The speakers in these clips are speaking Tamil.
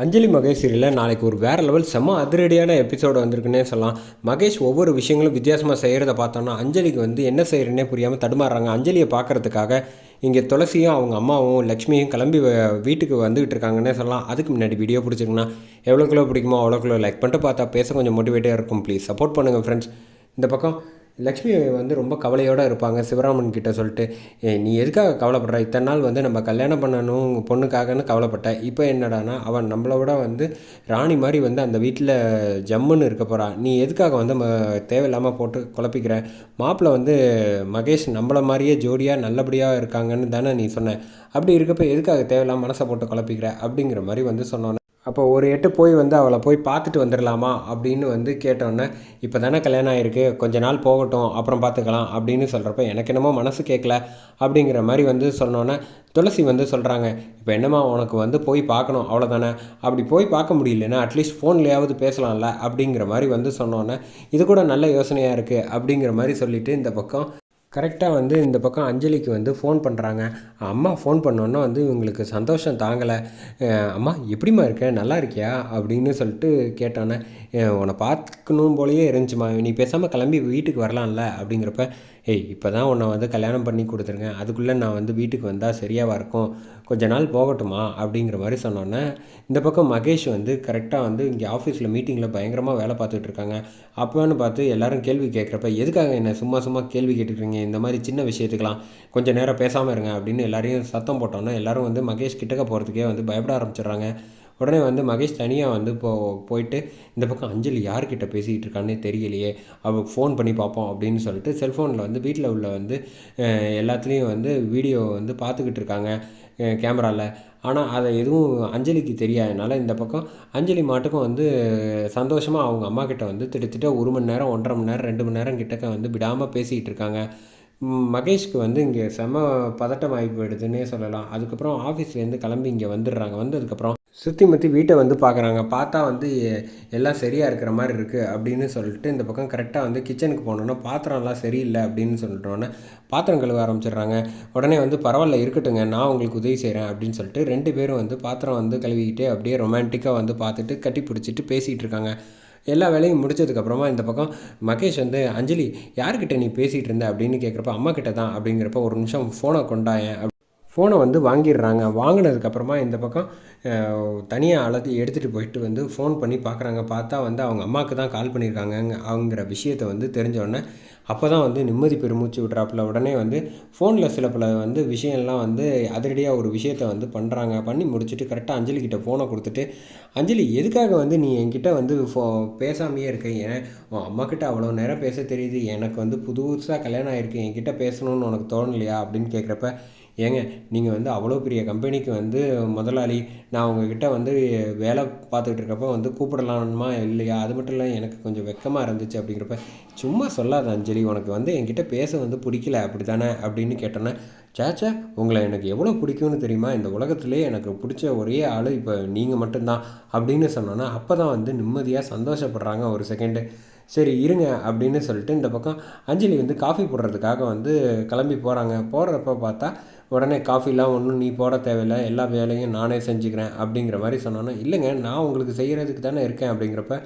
அஞ்சலி மகேஷ் சீரியலில் நாளைக்கு ஒரு வேறு லெவல் செம்ம அதிரடியான எபிசோடு வந்திருக்குன்னே சொல்லலாம். மகேஷ் ஒவ்வொரு விஷயங்களும் வித்தியாசமாக செய்கிறத பார்த்தோன்னா அஞ்சலிக்கு வந்து என்ன செய்கிறேன்னே புரியாமல் தடுமாறுறாங்க. அஞ்சலியை பார்க்குறதுக்காக இங்கே துளசியும் அவங்க அம்மாவும் லக்ஷ்மியும் கிளம்பி வ- வீட்டுக்கு வந்துகிட்டு இருக்காங்கன்னே சொல்லலாம். அதுக்கு முன்னாடி வீடியோ பிடிச்சிருக்குன்னா எவ்வளோ கிலோ பிடிக்குமோ அவ்வளோ கிலோ லைக் பண்ணிட்டு பார்த்தா பேச கொஞ்சம் மோட்டிவேட்டாக இருக்கும். ப்ளீஸ் சப்போர்ட் பண்ணுங்கள் ஃப்ரெண்ட்ஸ் இந்த பக்கம் லக்ஷ்மி வந்து ரொம்ப கவலையோடு இருப்பாங்க. சிவராமன் கிட்ட சொல்லிட்டு நீ எதுக்காக கவலைப்படுற? இத்தனை நாள் வந்து நம்ம கல்யாணம் பண்ணணும் பொண்ணுக்காகன்னு கவலைப்பட்ட. இப்போ என்னடானா அவன் நம்மளோட வந்து ராணி மாதிரி வந்து அந்த வீட்டில் ஜம்முன்னு இருக்க போகிறான் நீ எதுக்காக வந்து ம தேவையில்லாமல் போட்டு குழப்பிக்கிற? மாப்பிள்ளை வந்து மகேஷ் நம்மள மாதிரியே ஜோடியாக நல்லபடியாக இருக்காங்கன்னு தானே நீ சொன்ன. அப்படி இருக்கப்ப எதுக்காக தேவையில்லாம மனசை போட்டு குழப்பிக்கிற? அப்படிங்கிற மாதிரி வந்து சொன்னோன்னே அப்போ ஒரு எட்டு போய் வந்து அவளை போய் பார்த்துட்டு வந்துடலாமா அப்படின்னு வந்து கேட்டோன்னே இப்போ தானே கல்யாணம் ஆகிருக்கு கொஞ்ச நாள் போகட்டும் அப்புறம் பார்த்துக்கலாம் அப்படின்னு சொல்கிறப்ப எனக்கு என்னமோ மனசு கேட்கல அப்படிங்கிற மாதிரி வந்து சொன்னோன்னே துளசி வந்து சொல்கிறாங்க இப்போ என்னம்மா உனக்கு வந்து போய் பார்க்கணும் அவ்வளோதானே அப்படி போய் பார்க்க முடியலன்னா அட்லீஸ்ட் ஃபோன்லேயாவது பேசலாம்ல அப்படிங்கிற மாதிரி வந்து சொன்னோன்னே இது கூட நல்ல யோசனையாக இருக்குது அப்படிங்கிற மாதிரி சொல்லிட்டு இந்த பக்கம் கரெக்டாக வந்து இந்த பக்கம் அஞ்சலிக்கு வந்து ஃபோன் பண்ணுறாங்க அம்மா ஃபோன் பண்ணோன்னா வந்து இவங்களுக்கு சந்தோஷம் தாங்கலை. அம்மா எப்படிம்மா இருக்க? நல்லா இருக்கியா? அப்படின்னு சொல்லிட்டு கேட்டோன்னே உன்னை பார்க்கணும் போலயே இருந்துச்சுமா நீ பேசாமல் கிளம்பி வீட்டுக்கு வரலாம்ல? அப்படிங்கிறப்ப ஏய் இப்போ தான் உன்னை வந்து கல்யாணம் பண்ணி கொடுத்துருங்க. அதுக்குள்ளே நான் வந்து வீட்டுக்கு வந்தால் சரியாக இருக்கும்? கொஞ்ச நாள் போகட்டுமா? அப்படிங்கிற மாதிரி சொன்னோன்னே இந்த பக்கம் மகேஷ் வந்து கரெக்டாக வந்து இங்கே ஆஃபீஸில் மீட்டிங்கில் பயங்கரமாக வேலை பார்த்துட்டு இருக்காங்க. அப்போன்னு பார்த்து எல்லாரும் கேள்வி கேட்குறப்ப எதுக்காக என்ன சும்மா சும்மா கேள்வி கேட்டுக்கிறீங்க? இந்த மாதிரி சின்ன விஷயத்துக்கெல்லாம் கொஞ்சம் நேரம் பேசாமல் இருங்க. அப்படின்னு எல்லாரையும் சத்தம் போட்டோன்னே எல்லோரும் வந்து மகேஷ் கிட்டக்க போகிறதுக்கே வந்து பயப்பட ஆரம்பிச்சிடுறாங்க. உடனே வந்து மகேஷ் தனியாக வந்து போ போயிட்டு இந்த பக்கம் அஞ்சலி யார்கிட்ட பேசிக்கிட்டு இருக்கான்னே தெரியலையே அவள் ஃபோன் பண்ணி பார்ப்போம் அப்படின்னு சொல்லிட்டு செல்ஃபோனில் வந்து வீட்டில் உள்ள வந்து எல்லாத்துலேயும் வந்து வீடியோ வந்து பார்த்துக்கிட்டு இருக்காங்க கேமராவில் ஆனால் அதை எதுவும் அஞ்சலிக்கு தெரியாதனால இந்த பக்கம் அஞ்சலி மாட்டுக்கும் வந்து சந்தோஷமாக அவங்க அம்மா கிட்ட வந்து திட்டத்திட்ட ஒரு மணி நேரம் ஒன்றரை மணி நேரம் ரெண்டு மணி நேரம் கிட்டக்க வந்து விடாமல் பேசிகிட்டு இருக்காங்க. மகேஷ்க்கு வந்து இங்கே செம பதட்டம் ஆகி போயிடுதுன்னே சொல்லலாம். அதுக்கப்புறம் ஆஃபீஸ்லேருந்து கிளம்பி இங்கே வந்துடுறாங்க. வந்ததுக்கப்புறம் சுற்றி முற்றி வீட்டை வந்து பார்க்குறாங்க. பார்த்தா வந்து எல்லாம் சரியாக இருக்கிற மாதிரி இருக்குது அப்படின்னு சொல்லிட்டு இந்த பக்கம் கரெக்டாக வந்து கிச்சனுக்கு போனோன்னா பாத்திரம்லாம் சரியில்லை அப்படின்னு சொல்லிட்டோன்னே பாத்திரம் கழுவ ஆரம்பிச்சிடுறாங்க. உடனே வந்து பரவாயில்ல இருக்கட்டுங்க நான் உங்களுக்கு உதவி செய்கிறேன் அப்படின்னு சொல்லிட்டு ரெண்டு பேரும் வந்து பாத்திரம் வந்து கழுவிக்கிட்டே அப்படியே ரொமான்டிக்காக வந்து பார்த்துட்டு கட்டி பிடிச்சிட்டு பேசிகிட்டு இருக்காங்க. எல்லா வேலையும் முடிச்சதுக்கப்புறமா இந்த பக்கம் மகேஷ் வந்து அஞ்சலி யார்கிட்ட நீ பேசிகிட்டு இருந்த? அப்படின்னு கேட்குறப்ப அம்மா கிட்ட தான். அப்படிங்கிறப்ப ஒரு நிமிஷம் ஃபோனை கொண்டாயேன். ஃபோனை வந்து வாங்கிடுறாங்க. வாங்கினதுக்கப்புறமா இந்த பக்கம் தனியாக அழுத்தி எடுத்துகிட்டு போயிட்டு வந்து ஃபோன் பண்ணி பார்க்குறாங்க பார்த்தா வந்து அவங்க அம்மாவுக்கு தான் கால் பண்ணியிருக்காங்க அவங்கிற விஷயத்தை வந்து தெரிஞ்சோடனே அப்போ தான் வந்து நிம்மதி பெருமூச்சு விட்றாப்புல. உடனே வந்து ஃபோனில் சில பல வந்து விஷயம்லாம் வந்து அதிரடியாக ஒரு விஷயத்த வந்து பண்ணுறாங்க பண்ணி முடிச்சுட்டு கரெக்டாக அஞ்சலிக்கிட்ட ஃபோனை கொடுத்துட்டு அஞ்சலி எதுக்காக வந்து நீ என்கிட்ட வந்து ஃபோ பேசாமையே இருக்க? ஏன்? உன் அம்மாக்கிட்ட அவ்வளோ நேரம் பேச தெரியுது. எனக்கு வந்து புதுசாக கல்யாணம் ஆகிருக்கு என்கிட்ட பேசணும்னு உனக்கு தோணலையா? அப்படின்னு கேட்குறப்ப ஏங்க நீங்கள் வந்து அவ்வளோ பெரிய கம்பெனிக்கு வந்து முதலாளி நான் உங்ககிட்ட வந்து வேலை பார்த்துக்கிட்டு இருக்கப்போ வந்து கூப்பிடலாமா இல்லையா? அது மட்டும் இல்லை எனக்கு கொஞ்சம் வெக்கமாக இருந்துச்சு அப்படிங்கிறப்ப சும்மா சொல்லாத அஞ்சலி உனக்கு வந்து என்கிட்ட பேச வந்து பிடிக்கல அப்படி தானே அப்படின்னு கேட்டோன்னே சேச்சா உங்களை எனக்கு எவ்வளோ பிடிக்கும்னு தெரியுமா? இந்த உலகத்துலேயே எனக்கு பிடிச்ச ஒரே ஆள் இப்போ நீங்கள் மட்டும்தான் அப்படின்னு சொன்னோன்னா அப்போ தான் வந்து நிம்மதியாக சந்தோஷப்படுறாங்க ஒரு செகண்டு சரி இருங்க அப்படின்னு சொல்லிட்டு இந்த பக்கம் அஞ்சலி வந்து காஃபி போடுறதுக்காக வந்து கிளம்பி போகிறாங்க போடுறப்ப பார்த்தா உடனே காஃபிலாம் ஒன்றும் நீ போட தேவையில்லை எல்லா வேலையும் நானே செஞ்சுக்கிறேன் அப்படிங்கிற மாதிரி சொன்னோன்னே இல்லைங்க நான் உங்களுக்கு செய்கிறதுக்கு தானே இருக்கேன் அப்படிங்கிறப்ப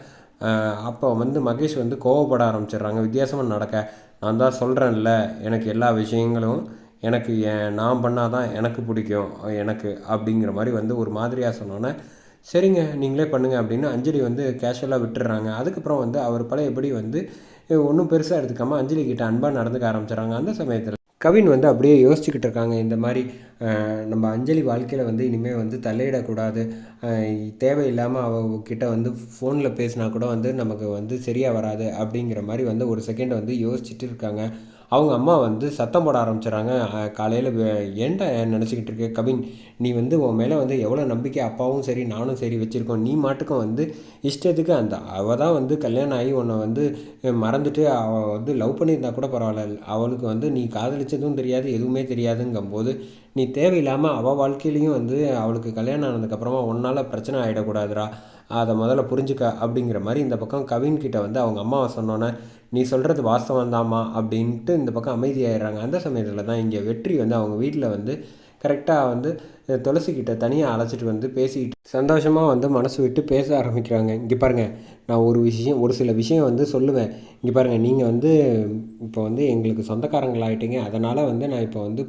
அப்போ வந்து மகேஷ் வந்து கோவப்பட ஆரம்பிச்சிடுறாங்க. வித்தியாசமாக நடக்க நான் தான் சொல்கிறேன்ல எனக்கு எல்லா விஷயங்களும் எனக்கு ஏன் நான் பண்ணால் தான் எனக்கு பிடிக்கும் எனக்கு அப்படிங்கிற மாதிரி வந்து ஒரு மாதிரியாக சொன்னோன்னே சரிங்க நீங்களே பண்ணுங்கள் அப்படின்னு அஞ்சலி வந்து கேஷுவலாக விட்டுடுறாங்க அதுக்கப்புறம் வந்து அவர் பழையபடி வந்து ஒன்றும் பெருசாக எடுத்துக்காமல் அஞ்சலி கிட்ட அன்பாக நடந்துக்க ஆரம்பிச்சிடுறாங்க. அந்த சமயத்தில் கவின் வந்து அப்படியே யோசிச்சுக்கிட்டு இருக்காங்க. இந்த மாதிரி நம்ம அஞ்சலி வாழ்க்கையில் வந்து இனிமேல் வந்து தலையிடக்கூடாது தேவையில்லாமல் அவகிட்ட வந்து ஃபோனில் பேசினா கூட வந்து நமக்கு வந்து சரியாக வராது அப்படிங்கிற மாதிரி வந்து ஒரு செகண்ட் வந்து யோசிச்சுட்டு இருக்காங்க. அவங்க அம்மா வந்து சத்தம் போட ஆரம்பிச்சிடறாங்க காலையில் ஏன்டா நினச்சிக்கிட்டு இருக்க? கவின் நீ வந்து உன் மேலே வந்து எவ்வளோ நம்பிக்கை? அப்பாவும் சரி நானும் சரி வச்சுருக்கோம். நீ மாட்டுக்கும் வந்து இஷ்டத்துக்கு அந்த அவள் தான் வந்து கல்யாணம் ஆகி உன்னை வந்து மறந்துட்டு அவள் வந்து லவ் பண்ணியிருந்தா கூட பரவாயில்ல. அவளுக்கு வந்து நீ காதலிச்சதும் தெரியாது எதுவுமே தெரியாதுங்கும்போது நீ தேவையில்லாமல் அவள் வாழ்க்கையிலையும் வந்து அவளுக்கு கல்யாணம் ஆனதுக்கப்புறமா உன்னால் பிரச்சனை ஆகிடக்கூடாதுரா அதை முதல்ல புரிஞ்சுக்க. அப்படிங்கிற மாதிரி இந்த பக்கம் கவின்கிட்ட வந்து அவங்க அம்மாவை சொன்னோன்னே நீ சொல்கிறது வாஸ்தவம் தாம்மா அப்படின்ட்டு இந்த பக்கம் அமைதியாயிடுறாங்க. அந்த சமயத்தில் தான் இங்கே வெற்றி வந்து அவங்க வீட்டில் வந்து கரெக்டாக வந்து துளசிக்கிட்ட தனியாக அழைச்சிட்டு வந்து பேசிக்கிட்டு சந்தோஷமாக வந்து மனசு விட்டு பேச ஆரம்பிக்கிறாங்க. இங்கே பாருங்கள் நான் ஒரு விஷயம் ஒரு சில விஷயம் வந்து சொல்லுவேன். இங்கே பாருங்கள் நீங்கள் வந்து இப்போ வந்து எங்களுக்கு சொந்தக்காரங்களாகிட்டீங்க அதனால் வந்து நான் இப்போ வந்து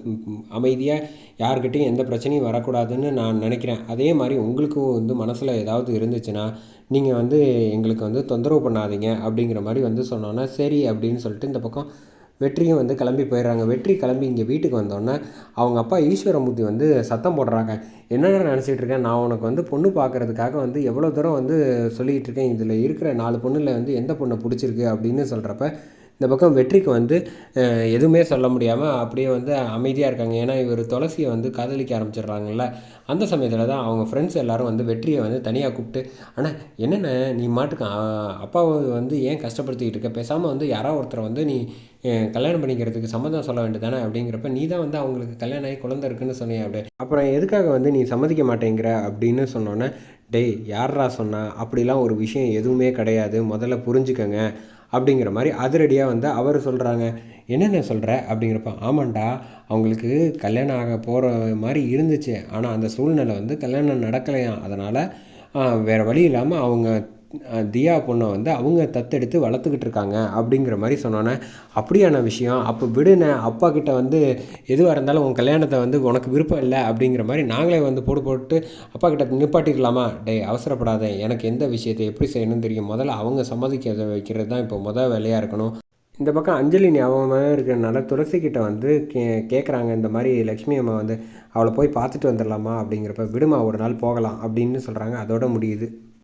அமைதியாக யாருக்கிட்டையும் எந்த பிரச்சனையும் வரக்கூடாதுன்னு நான் நினைக்கிறேன். அதே மாதிரி உங்களுக்கும் வந்து மனசில் ஏதாவது இருந்துச்சுன்னா நீங்கள் வந்து எங்களுக்கு வந்து தொந்தரவு பண்ணாதீங்க அப்படிங்கிற மாதிரி வந்து சொன்னோன்னா சரி அப்படின்னு சொல்லிட்டு இந்த பக்கம் வெற்றியும் வந்து கிளம்பி போயிடுறாங்க. வெற்றி கிளம்பி இங்கே வீட்டுக்கு வந்தோடனே அவங்க அப்பா ஈஸ்வரமூர்த்தி வந்து சத்தம் போடுறாங்க. என்னென்ன நினச்சிட்டு இருக்கேன் நான் உனக்கு வந்து பொண்ணு பார்க்கறதுக்காக வந்து எவ்வளோ தூரம் வந்து சொல்லிகிட்டு இருக்கேன். இதில் இருக்கிற நாலு பொண்ணில் வந்து எந்த பொண்ணை பிடிச்சிருக்கு அப்படின்னு சொல்கிறப்ப இந்த பக்கம் வெற்றிக்கு வந்து எதுவுமே சொல்ல முடியாமல் அப்படியே வந்து அமைதியாக இருக்காங்க. ஏன்னா இவர் துளசியை வந்து காதலிக்க ஆரம்பிச்சிடுறாங்கல்ல. அந்த சமயத்தில் தான் அவங்க ஃப்ரெண்ட்ஸ் எல்லாரும் வந்து வெற்றியை வந்து தனியாக கூப்பிட்டு ஆனால் என்னென்ன நீ மாட்டுக்கு அப்பாவை வந்து ஏன் கஷ்டப்படுத்திக்கிட்டு இருக்க? பேசாமல் வந்து யாரோ ஒருத்தரை வந்து நீ கல்யாணம் பண்ணிக்கிறதுக்கு சம்மதம் சொல்ல வேண்டியதானே அப்படிங்கிறப்ப நீ தான் வந்து அவங்களுக்கு கல்யாணம் ஆகி குழந்தை இருக்குன்னு சொன்னியே அப்படியே அப்புறம் எதுக்காக வந்து நீ சம்மதிக்க மாட்டேங்கிற? அப்படின்னு சொன்னோன்னே டேய் யாரா சொன்னா? அப்படிலாம் ஒரு விஷயம் எதுவுமே கிடையாது. முதல்ல புரிஞ்சுக்கங்க. அப்படிங்கிற மாதிரி அதிரடியாக வந்து அவர் சொல்கிறாங்க என்னென்ன சொல்கிற அப்படிங்கிறப்ப ஆமாண்டா அவங்களுக்கு கல்யாணம் ஆக போகிற மாதிரி இருந்துச்சு. ஆனால் அந்த சூழ்நிலை வந்து கல்யாணம் நடக்கலையாம். அதனால் வேறு வழி இல்லாமல் அவங்க தியா பொண்ணை வந்து அவங்க தத்தெடுத்து வளர்த்துக்கிட்டு இருக்காங்க அப்படிங்கிற மாதிரி சொன்னோன்னே அப்படியான விஷயம். அப்போ விடுன. அப்பா கிட்ட வந்து எதுவாக இருந்தாலும் உன் கல்யாணத்தை வந்து உனக்கு விருப்பம் இல்லை. அப்படிங்கிற மாதிரி நாங்களே வந்து போட்டு போட்டு அப்பா கிட்ட நிப்பாட்டிக்கலாமா டே அவசரப்படாத. எனக்கு எந்த விஷயத்தை எப்படி செய்யணும்னு தெரியும்? முதல்ல அவங்க சம்மதிக்க வைக்கிறது தான் இப்போ முதல் வேலையாக இருக்கணும். இந்த பக்கம் அஞ்சலி ஞாபகமாக இருக்கிறனால துளசி கிட்ட வந்து கே கேட்குறாங்க இந்த மாதிரி லக்ஷ்மி அம்மா வந்து அவளை போய் பார்த்துட்டு வந்துடலாமா? அப்படிங்கிறப்ப விடுமா ஒரு நாள் போகலாம். அப்படின்னு சொல்கிறாங்க அதோட முடியுது.